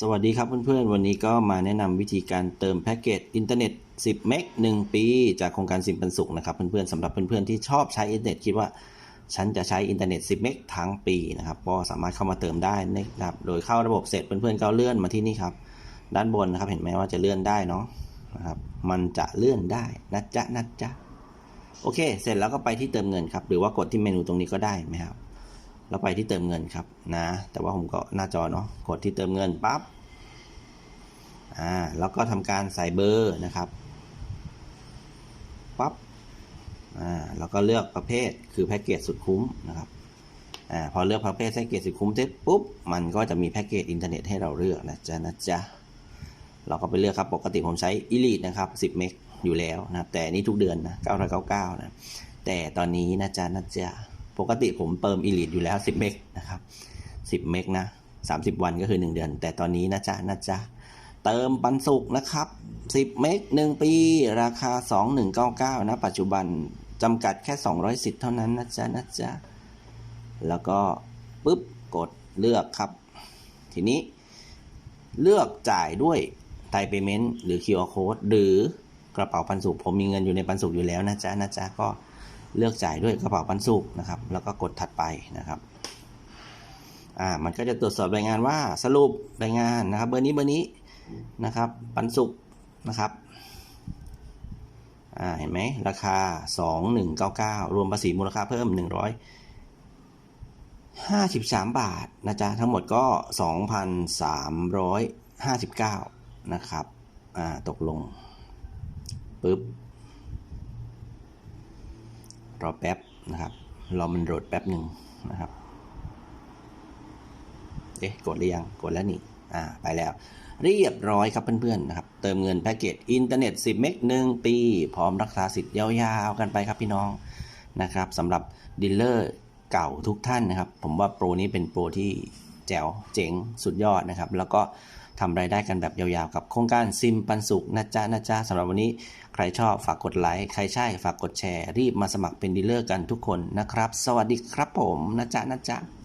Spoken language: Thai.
สวัสดีครับเพื่อนๆ วันนี้ก็มาแนะนำวิธีการเติมแพ็กเกจอินเทอร์เน็ต 10 เมก 1 ปี จากโครงการสิมปันสุขนะครับเพื่อนๆสำหรับเพื่อนๆ ที่ชอบใช้อินเทอร์เน็ตคิดว่า ฉันจะใช้อินเทอร์เน็ต 10 เมกทั้งปีนะครับก็สามารถเข้ามาเติมได้นะครับโดยเข้าระบบเสร็จเพื่อนๆก็เลื่อนมาที่นี่ครับ ด้านบนนะครับเห็นไหมว่าจะเลื่อนได้เนาะนะครับมันจะเลื่อนได้นะจ๊ะนะจ๊ะโอเค เสร็จแล้วก็ไปที่เติมเงินครับหรือว่ากดที่เมนูตรงนี้ก็ได้ไหมครับ แล้วไปที่เติมเงินครับนะ แต่ว่าผมก็หน้าจอเนาะกดที่เติมเงินปั๊บอ่าแล้วก็ทำการใส่เบอร์นะครับปั๊บอ่าแล้วก็เลือกประเภทคือแพ็กเกจสุดคุ้มนะครับอ่าพอเลือกประเภทแพ็กเกจสุดคุ้มเสร็จปุ๊บมันก็จะมีแพ็กเกจอินเทอร์เน็ตให้เราเลือกนะจ๊ะนะจ๊ะเราก็ไปเลือกครับปกติผมใช้ Elite นะครับ 10 เมกอยู่แล้วนะครับแต่นี่ทุกเดือนนะ999นะแต่ตอนนี้นะจ๊ะนะจ๊ะ ปกติผมเติมอีลิทอยู่แล้ว 10 เมกนะครับ 10 เมกนะ 30 วันก็คือ 1 เดือน แต่ตอนนี้นะจ๊ะนะจ๊ะ เติมปันสุกนะครับ 10 เมก1 ปี ราคา 2199 นะ ปัจจุบันจำกัดแค่ 200 สิทธิ์เท่านั้นนะจ๊ะนะจ๊ะ แล้วก็ปุ๊บกดเลือกครับ ทีนี้เลือกจ่ายด้วยไทยเปเมนต์หรือ QR Code หรือกระเป๋าปันสุกผมมีเงินอยู่ในปันสุกอยู่แล้วนะจ๊ะนะจ๊ะก็ เลือกจ่ายด้วยกระเป๋าปันสุกนะครับ แล้วก็กดถัดไปนะครับอ่ามันก็จะตรวจสอบรายงานว่าสรุปรายงานนะครับ เบอร์นี้เบอร์นี้นะครับปันสุกนะครับอ่าเห็นไหมราคา 2199 รวมภาษีมูลค่าเพิ่ม 153 บาทนะจ๊ะทั้งหมดก็ 2,359 นะครับอ่าตกลงปึ๊บ รอแป๊บนะครับ รอมันโหลดแป๊บหนึ่งนะครับ เอ๊ะ กดหรือยัง กดแล้วนี่ อ่า ไปแล้ว เรียบร้อยครับเพื่อนๆนะครับ เติมเงินแพ็กเกจอินเทอร์เน็ต 10 เมกหนึ่งปี พร้อมรักษาสิทธิ์ยาวๆ กันไปครับพี่น้องนะครับสำหรับดีลเลอร์เก่าทุกท่านนะครับ ผมว่าโปรนี้เป็นโปรที่ แจ๋วเจ๋งสุดยอดนะครับ แล้วก็ทำรายได้กันแบบยาวๆ กับโครงการซิมปันสุกนะจ๊ะนะจ๊ะสำหรับวันนี้ใครชอบฝากกดไลค์ใครใช่ฝากกดแชร์ รีบมาสมัครเป็นดีลเลอร์กันทุกคนนะครับ สวัสดีครับผมนะจ๊ะนะจ๊ะ